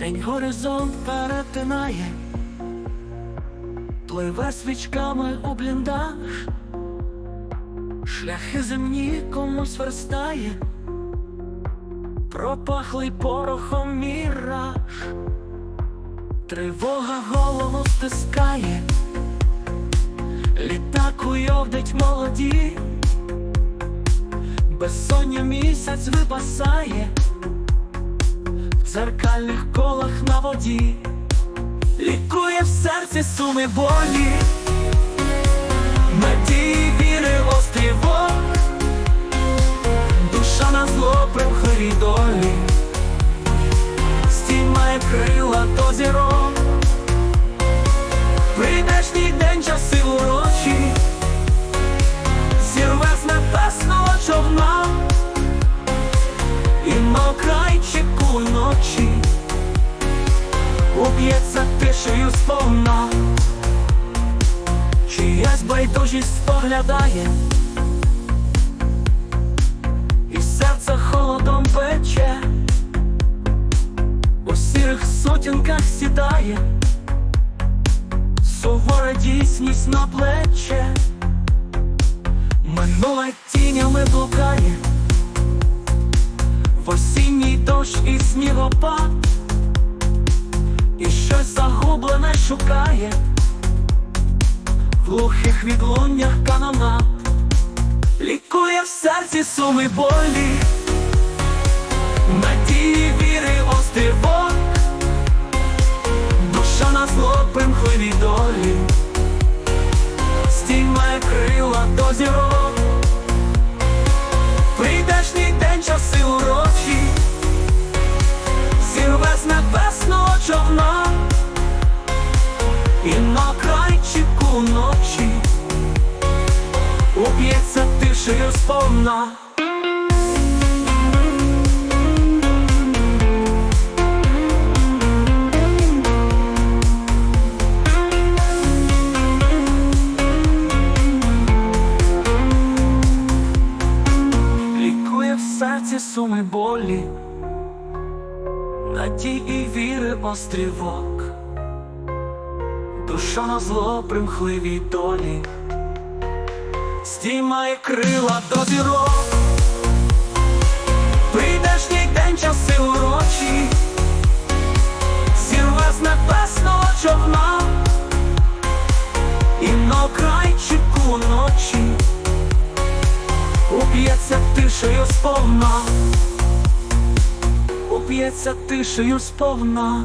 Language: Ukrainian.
День горизонт перетинає, пливе свічками у бліндаж, шляхи земні комусь верстає, пропахлий порохом міраж, тривога голову стискає, літак уйовдить молоді, безсоння місяць випасає дзеркальних колах на воді, лікує в серці суми болі, надії віри острівок, ночі Уб'ється тишею сповна, чиясь байдужість споглядає, і серце холодом пече, у сірих сутінках сідає, сувора дійсність на плече, минуле тінями блукає снігопад, і щось загублене шукає. В глухих відлуннях канонат, лікує в серці суми болі, надії віри острівок, душа на зло примхливій долі, стіймає крила до зірок. Крайчику ночі уб'ється тишею сповна. Лікує в серці суми болі, надії і віри острівок, душа на зло примхливій долі, стіймає крила до зірок, прийдешній день часи урочі, зірве з небесного човна, і на окрайчику ночі. Уб'ється тишею сповна, уб'ється тишею сповна.